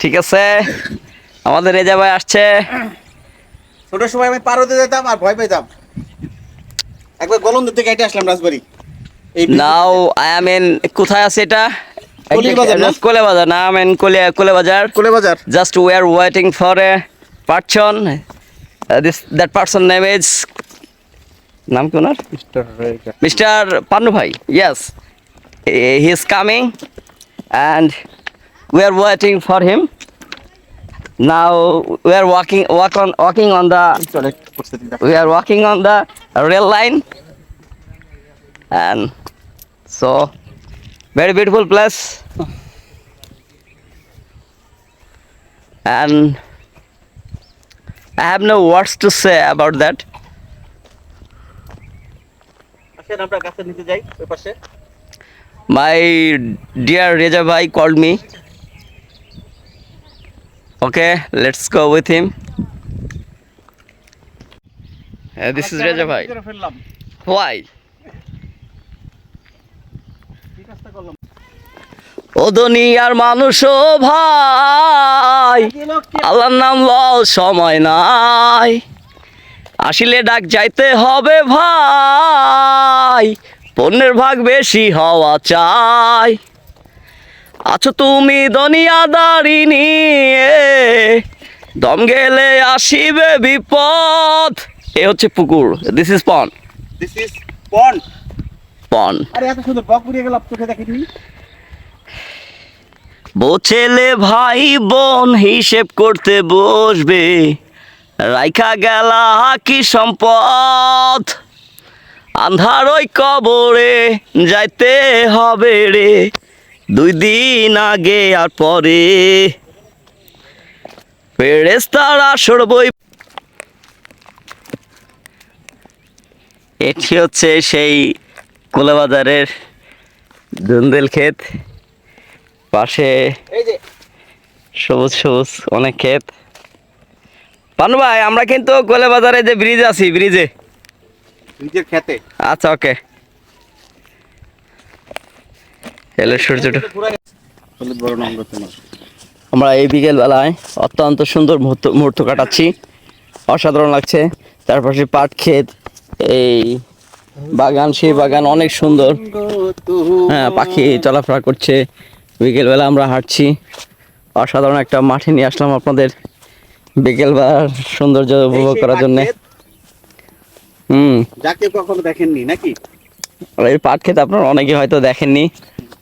ঠিক আছে। আমাদের রেজা ভাই আসছে। ছোট সময় আমি পারোতে যেতাম আর ভয় পেতাম। একবার গলন্দ থেকে কেটে আসলাম Rajbari. Now I am in কোথায় আছে এটা? কলির বাজার না? কোলে বাজার না আই এম কোলে কোলে বাজার। কোলে বাজার। Just we are waiting for a person. Uh, this that person name নাম কি ওনার? মিস্টার পান্নু ভাই yes. Eh, he is coming. And we are waiting for him. Now we are walking walk on walking on the we are walking on the rail line. And so very beautiful place. And i have no words to say about that. my dear Reja bhai called me. Okay let's go with him. Uh, this is Reza bhai. Why? ও মানুষ ভাই আল্লাহর নাম লও সময় নাই। আসিলে ডাক যাইতে হবে ভাই পণ্যের ভাগ বেশি হওয়া চাই। আছো তুমি দুনিয়াদারি নিয়ে। দম গেলে আসিবে বিপদ। এ হচ্ছে পুকুর this is pond this is pond pond আরে এত সুন্দর বক পুড়িয়ে গেল চোখে দেখিনি বউ ছেলে ভাই বোন হিসেব করতে বসবে। রাইখা গেলা কি সম্পদ? আন্ধার ওই কবরে যাইতে হবে রে। দুই দিন আগে আর পরে। ফেরেস্তার আসর বই এটি হচ্ছে সেই কোলাবাজারের দুন্দেল ক্ষেত। পাশে সবুজ সবুজ অনেক ক্ষেত। পানু ভাই আমরা কিন্তু কোলাবাজারে যে ব্রিজ আছি ব্রিজে খেতে আচ্ছা ওকে এলো সূর্যটা আমরা এই বিকেল বেলায় অত্যন্ত সুন্দর মুহূর্ত মুহূর্ত কাটাচ্ছি। অসাধারণ লাগছে। চারপাশে পাট ক্ষেত এই বাগান সেই বাগান অনেক সুন্দর। হ্যাঁ পাখি চলাফেরা করছে। বিকেলবেলা আমরা হাঁটছি। অসাধারণ একটা মাঠে নিয়ে আসলাম আপনাদের বিকেলবেলার সৌন্দর্য উপভোগ করার জন্য। হুম। যাকে কখনো দেখেননি নাকি? এই পাট ক্ষেত আপনারা অনেকে হয়তো দেখেননি।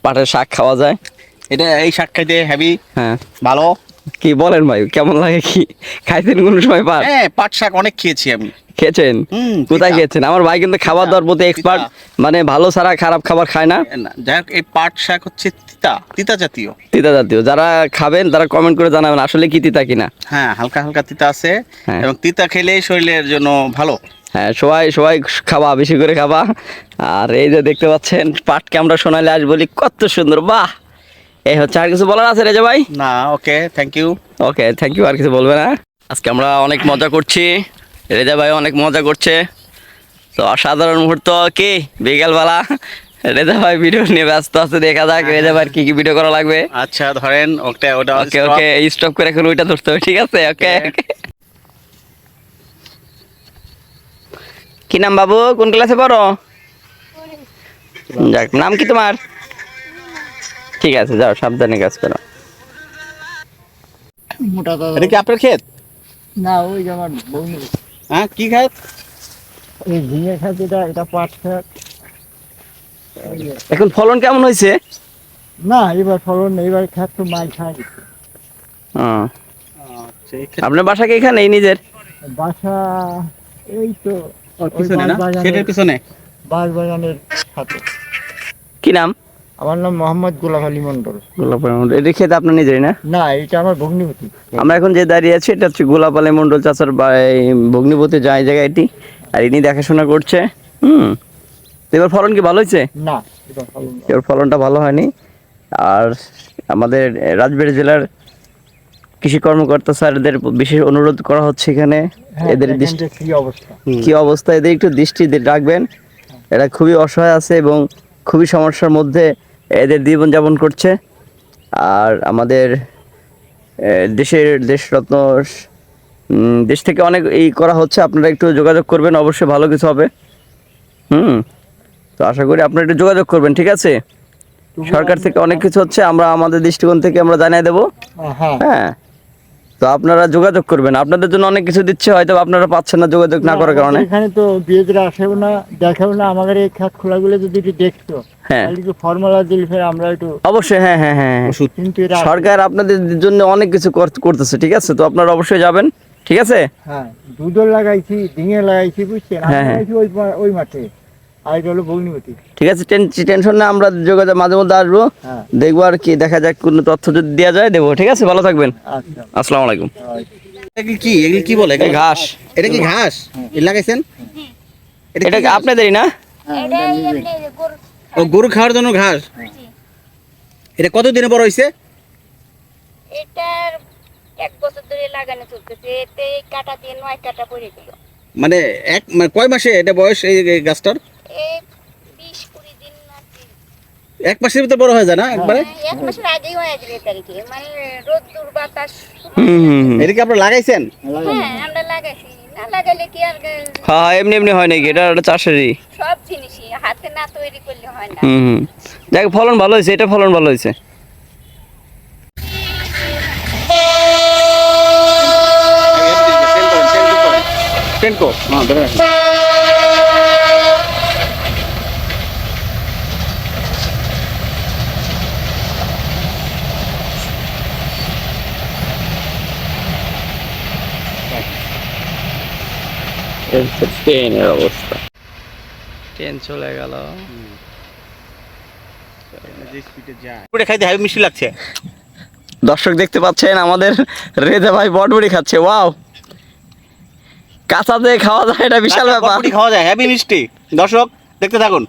পাটের শাক খাওয়া যায়? এটা এই শাক খাইতে হ্যাভি হ্যাঁ। ভালো। কি বলেন ভাই কেমন লাগে কি? খাইছেন কোন সময় পাট? হ্যাঁ পাট শাক অনেক খেয়েছি আমি। খেয়েছেন? কোথায় খেয়েছেন? আমার ভাই কিন্তু খাবার দাবার প্রতি এক্সপার্ট মানে ভালো ছাড়া খারাপ খাবার খায় না। না, যাই হোক এই পাট শাক হচ্ছে তিতা তিতা জাতীয়। তিতা জাতীয়। যারা খাবেন তারা কমেন্ট করে জানাবেন আসলে কি তিতা কিনা? হ্যাঁ হালকা হালকা তিতা আছে হ্যাঁ। এবং তিতা খেলে শরীরের জন্য ভালো। হ্যাঁ সবাই সবাই খাবা বেশি করে খাবা। আর এই যে দেখতে পাচ্ছেন পাটকে আমরা সোনালি আজ বলি কত সুন্দর বাহ! এই হচ্ছে আর কিছু বলার আছে রেজা ভাই না okay thank you okay thank you আর কিছু বলবে না? আজকে আমরা অনেক মজা করছি। রেজা ভাই অনেক মজা করছে। তো অসাধারণ মুহূর্ত কি? বিকেলবেলা। রেজা ভাই ভিডিও নিয়ে ব্যস্ত আছে দেখা যাক রেজা ভাই কি কি ভিডিও করা লাগবে। আচ্ছা ধরেন ওকে ওটা ওকে ওকে স্টপ করে এখন ওইটা ধরতে হবে ঠিক আছে? ওকে Okay. কি নাম বাবু? কোন ক্লাসে পড়ো? যাক নাম কি তোমার? ঠিক আছে যাও সাবধানে কাজ করো। মোটা দাদা। এটা কি আপনার ক্ষেত? না ওই যে আমার বৌনি হ্যাঁ কি ক্ষেত? এই ঝিঙে খাত এটা এটা পাট খাত এখন ফলন কেমন হয়েছে? না এবার ফলন নেই, এবার খাত তো মাল ও, আচ্ছা, ক্ষেত- আপনার বাসা কি এখানে এই নিজের? বাসা এই তো পিছনে না? বাগানের- পিছনে? বাঁশ বাগানের সাথে কি নাম? আমার নাম মোহাম্মদ গোলাপ আলী মন্ডল গোলাপ এটা খেতে আপনার নিজেরই না? না এটা আমার ভগ্নিপতি। আমরা এখন যে দাঁড়িয়ে আছি এটা হচ্ছে গোলাপ আলী মন্ডল চাচার ভগ্নিপতি যায় জায়গা এটি আর ইনি দেখাশোনা করছে। হুম। এবার ফলন কি ভালো হয়েছে? না। এবার ফলনটা ভালো হয়নি। আর আমাদের রাজবাড়ী জেলার কৃষি কর্মকর্তা স্যারদের বিশেষ অনুরোধ করা হচ্ছে এখানে। হ্যাঁ, এদের দৃষ্টি কি অবস্থা? কি অবস্থা? এদের একটু দৃষ্টি দিয়ে রাখবেন। এরা খুবই অসহায় আছে এবং খুবই সমস্যার মধ্যে এদের জীবনযাপন করছে। আর আমাদের দেশের দেশরত্ন দেশ থেকে অনেক এই করা হচ্ছে। আপনারা একটু যোগাযোগ করবেন অবশ্যই ভালো কিছু হবে। হুম। তো আশা করি আপনারা একটু যোগাযোগ করবেন ঠিক আছে? সরকার থেকে অনেক কিছু হচ্ছে আমরা আমাদের দৃষ্টিকোণ থেকে আমরা জানিয়ে দেবো। হ্যাঁ। হ্যাঁ। তো আপনারা যোগাযোগ করবেন। আপনাদের জন্য অনেক কিছু দিচ্ছে হয়তো আপনারা পাচ্ছেন না যোগাযোগ না করার কারণে। এখানে তো বিয়েদের আসেও না দেখেও না আমাদের এই খাত খোলাগুলো যদি একটু দেখতো হ্যাঁ। ফর্মুলা দিলে ফের আমরা একটু অবশ্যই হ্যাঁ হ্যাঁ হ্যাঁ হ্যাঁ। কিন্তু সরকার আপনাদের জন্য অনেক কিছু করতেছে ঠিক আছে? তো আপনারা অবশ্যই যাবেন ঠিক আছে? হ্যাঁ দুধও লাগাইছি ডিঙে লাগাইছি বুঝছেন? হ্যাঁ, হ্যাঁ। ওই মাঠে। আর এটা হলো বগ্নিমতি ঠিক আছে টেনশন না আমরা যোগাযোগ মাঝে মধ্যে আসব। হ্যাঁ। দেখব আর কি দেখা যাক কোনো তথ্য যদি দেওয়া যায় দেবো। ঠিক আছে ভালো থাকবেন। আচ্ছা। আসসালামু আলাইকুম। এগুলি কি এগুলি কি বলে? ঘাস। এটা কি ঘাস? লাগাইছেন? এটা এটা কি আপনাদেরই না? হ্যাঁ ও গরু খাওয়ার জন্য ঘাস? এটা কত দিনে বড় হয়েছে এটার এক বছর ধরে লাগানো চলতেছে। এতে কাটা দিয়ে নয় কাটা পড়ে গেল। মানে এক মানে কয় মাসে এটা বয়স এই এই গাছটার? এক মাসের ভিতর বড় হয়ে যায় না একবারে? হ্যাঁ, এক মাসের আগেই হয়ে তারিখে মানে রোদ দূর বাতাস হুম হুম হুম। এটা কি আপনারা লাগাইছেন? হ্যাঁ আমরা লাগাইছি। না লাগাইলে কি আর হ্যাঁ হ্যাঁ, এমনি এমনি হয় নাকি? এটা একটা চাষেরই। সব জিনিসই। হাতে না তৈরি করলে হয় না। হুম হুম। দেখ ফলন ভালো হয়েছে এটা ফলন ভালো হয়েছে। টেনকো হ্যাঁ ধরে ট্রেনের অবস্থা ট্রেন চলে গেল। পুরো খাইতে হাই মিষ্টি লাগছে। দর্শক দেখতে পাচ্ছেন আমাদের রেজা ভাই বটবড়ি খাচ্ছে ওয়াও। কাঁচা দিয়ে খাওয়া যায় এটা বিশাল ব্যাপার। খাওয়া যায় হ্যাভি মিষ্টি। দর্শক দেখতে থাকুন।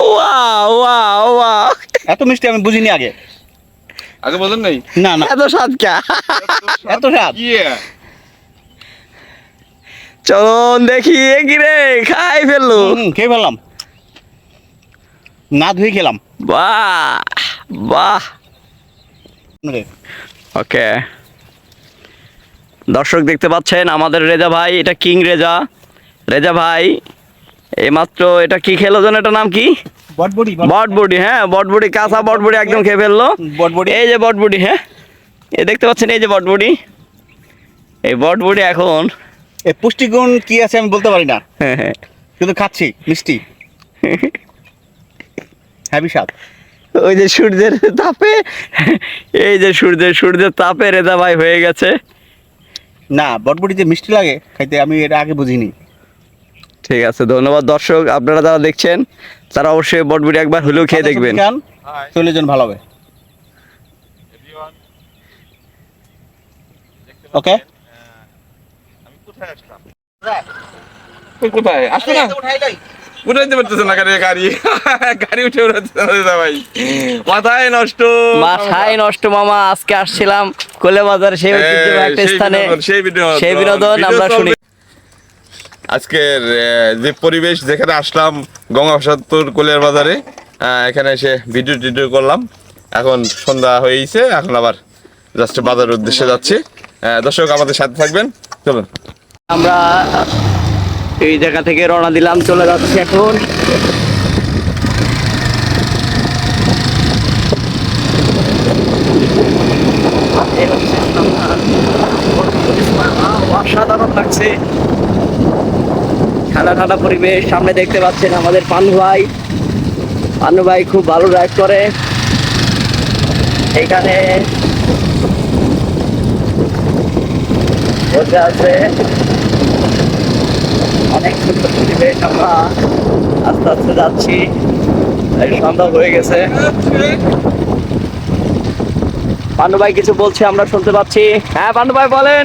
Wow wow wow. এত মিষ্টি আমি বুঝিনি আগে। আগে বলেন নাই? না না। এত স্বাদ কা? এত স্বাদ। ইয়ে চলুন দেখি এ কি রে খাই ফেলল। খেয়ে ফেললাম। না ধুয়ে খেলাম। বাহ বাহ। ওকে। দর্শক দেখতে পাচ্ছেন আমাদের রেজা ভাই এটা কিং রেজা। রেজা ভাই এইমাত্র এটা কি খেলো যেন এটা নাম কি? বটবডি হ্যাঁ বটবডি কাঁচা বটবডি একদম খেয়ে ফেলল। এই যে বটবডি হ্যাঁ এই দেখতে পাচ্ছেন এই যে বটবডি। এই বটবডি এখন এ পুষ্টিগুণ কি আছে আমি বলতে পারি না। হ্যাঁ হ্যাঁ। শুধু খাচ্ছি মিষ্টি। হ্যাভি স্বাদ ওই যে সূর্যের তাপে এই যে সূর্যের সূর্যের তাপে রেজা ভাই হয়ে গেছে। না বটবটি যে মিষ্টি লাগে খাইতে আমি এটা আগে বুঝিনি। ঠিক আছে ধন্যবাদ দর্শক আপনারা যারা দেখছেন তারা অবশ্যই বটবুটি একবার হলেও খেয়ে দেখবেন। খান চলে যান ভালো হবে। ওকে কোথায়? আসবে না? উঠাইতে পারতেছে না গাড়ি গাড়ি। গাড়ি উঠে উঠাচ্ছে না ভাই। মাথায় নষ্ট। মাথায় নষ্ট মামা। আজকে আসছিলাম কোলে বাজার সেই একটা স্থানে। সেই বিনোদন। সেই বিনোদন আমরা শুনি। আজকের যে পরিবেশ যেখানে আসলাম গঙ্গা সাত্তর কোলিয়ার বাজারে এখানে এসে ভিডিও টিডিও করলাম। এখন সন্ধ্যা হয়েছে এখন আবার জাস্ট বাজারের উদ্দেশ্যে যাচ্ছি। দর্শক আমাদের সাথে থাকবেন। চলুন। আমরা এই জায়গা থেকে রওনা দিলাম, চলে যাচ্ছি এখন। অসাধারণ লাগছে। ঠান্ডা ঠান্ডা পরিবেশ, সামনে দেখতে পাচ্ছেন আমাদের পানু ভাই। পানু ভাই খুব ভালো ড্রাইভ করে। এখানে বসে আছে। অনেক সুন্দর পরিবেশ আমরা আস্তে আস্তে যাচ্ছি সন্ধ্যা হয়ে গেছে পান্ডু ভাই কিছু বলছে, আমরা শুনতে পাচ্ছি। হ্যাঁ পান্ডু ভাই বলেন।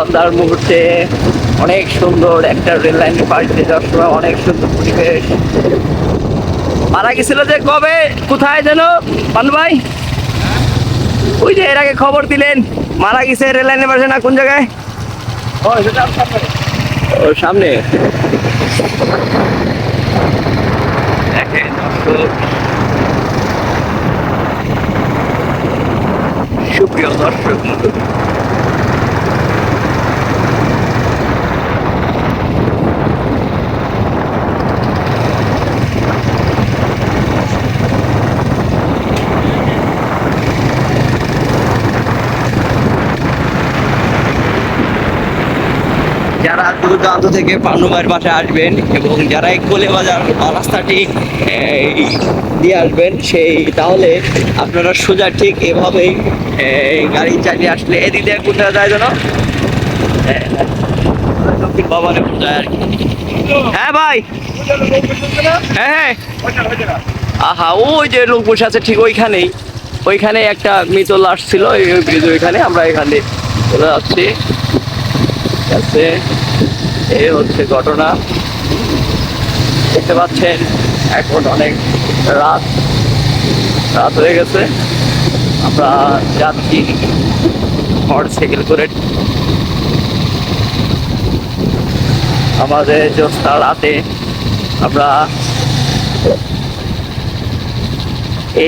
সন্ধ্যার মুহূর্তে অনেক সুন্দর একটা রেল লাইনের পাশ দিয়ে যাওয়ার সময় অনেক সুন্দর পরিবেশ। মারা গেছিল যে কবে? কোথায় যেন? পানু ভাই? ওই যে এর আগে খবর দিলেন মারা গেছে রেল লাইনের পাশে না কোন জায়গায়? ও সামনে। সুপ্রিয় দর্শক মণ্ডলী, যারা দূর দূরান্ত থেকে পান্নুমায়ের বাসায় আসবেন এবং যারা কোলে বাজার রাস্তাটি দিয়ে আসবেন, সেই, তাহলে আপনারা সোজা ঠিক এভাবেই গাড়ি চালিয়ে আসলে এদিক দিয়ে কোথায় যায় যেন দক্ষিণ যায় আর কি। হ্যাঁ ভাই। হ্যাঁ হ্যাঁ। আহা, ওই যে লোক বসে আছে ঠিক ওইখানেই। ওইখানে একটা মৃত লাশ ছিল ওই ব্রিজ ওইখানে। আমরা এখানে চলে যাচ্ছি। আছে। এই হচ্ছে ঘটনা। দেখতে পাচ্ছেন, এখন অনেক রাত। রাত হয়ে গেছে। আমরা যাচ্ছি মোটর সাইকেল করে। আমাদের জ্যোৎস্না রাতে আমরা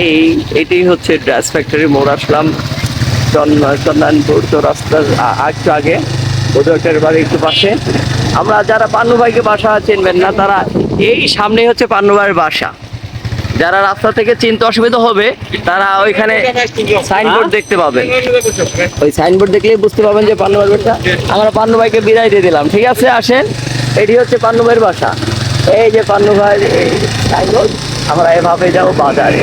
এই, এটি হচ্ছে ড্রেস ফ্যাক্টরি মোড় আসলাম। চন্দন চন্দনপুর তো রাস্তার একটু আগে। ওদের বাড়ি একটু পাশে। আমরা যারা পান্নু ভাইকে বাসা চিনবেন না, তারা এই সামনেই হচ্ছে পান্নু ভাইয়ের বাসা। যারা রাস্তা থেকে চিনতে অসুবিধা হবে, তারা ওইখানে সাইনবোর্ড দেখতে পাবেন। ওই সাইনবোর্ড দেখলেই বুঝতে পারবেন যে পান্নু ভাইয়ের বাসা। আমরা পান্নু ভাইকে বিদায় দিয়ে দিলাম। ঠিক আছে, আসেন। এটি হচ্ছে পান্নু ভাইয়ের বাসা। এই যে পান্নু এই সাইনবোর্ড আমরা এভাবে যাব বাজারে।